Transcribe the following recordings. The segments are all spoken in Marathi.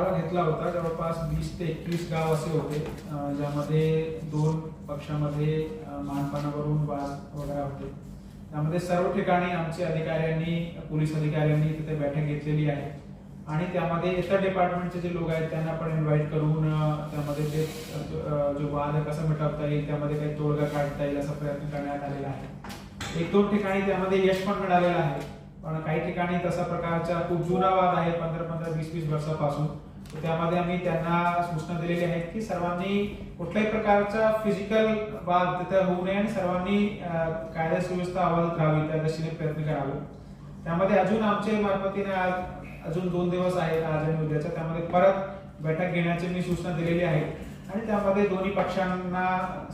आढावा घेतला होता. जवळपास वीस ते एकवीस गाव असे होते. ज्यामध्ये दोन पक्षामध्ये मानपानावरून वाद वगैरे होते. त्यामध्ये सर्व ठिकाणी आमचे अधिकाऱ्यांनी पोलीस अधिकाऱ्यांनी तिथे बैठक घेतलेली आहे. आणि त्यामध्ये इतर डिपार्टमेंटचे जे लोक आहेत त्यांना पण इन्व्हाइट करून त्यामध्ये ते जो वाद कसा मिटवता येईल त्यामध्ये काही तोडगा काढता येईल असा प्रयत्न करण्यात आलेला आहे. एक दोन ठिकाणी त्यामध्ये यश पण मिळालेलं आहे. पण काही ठिकाणी तसा प्रकारचा खूप जुना वाद आहे पंधरा पंधरा वीस वीस वर्षापासून. त्यामध्ये आम्ही त्यांना सूचना दिलेली आहेत की सर्वांनी कुठल्याही प्रकारचा फिजिकल वाद तिथे होऊ नये आणि सर्वांनी कायदा सुव्यवस्था अवलंबत राहावी त्या दृष्टीने प्रयत्न करावे. त्यामध्ये अजून आमचे मार्फतीने आज अजून दोन दिवस आहेत आज आणि उद्याच्या. त्यामध्ये परत बैठक घेण्याची मी सूचना दिलेली आहे. आणि त्यामध्ये दोन्ही पक्षांना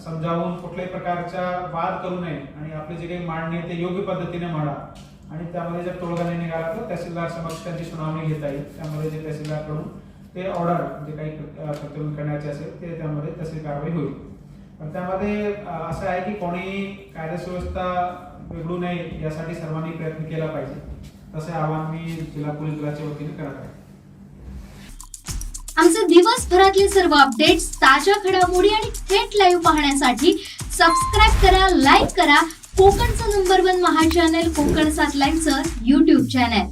समजावून कुठल्याही प्रकारचा वाद करू नये आणि आपले जे काही मांडणी आहे ते योग्य पद्धतीने मांडा आणि त्यामध्ये जर तोडगा निघाला तर तहसीलदार समक्ष त्यांची सुनावणी घेता येईल. त्यामध्ये जे तहसीलदारकडून ते ऑर्डर जे काही अ, प्रतिबंध करण्याचे असेल ते त्यामध्ये तशी कारवाई होईल. पण त्यामध्ये असं आहे की कोणी कायदा सुव्यवस्था बिघडू नये यासाठी सर्वांनी प्रयत्न केला पाहिजे. तसे आवाहन मी जिल्हा पोलीस दलाच्या वतीने करत आहे. आमचे दिवसभरातले सर्व अपडेट्स ताज्या घडामोडी आणि थेट लाईव्ह पाहण्यासाठी सबस्क्राईब करा लाईक करा. कोकणचं नंबर वन महा चॅनल कोकण सात लाईव्हचं युट्यूब चॅनल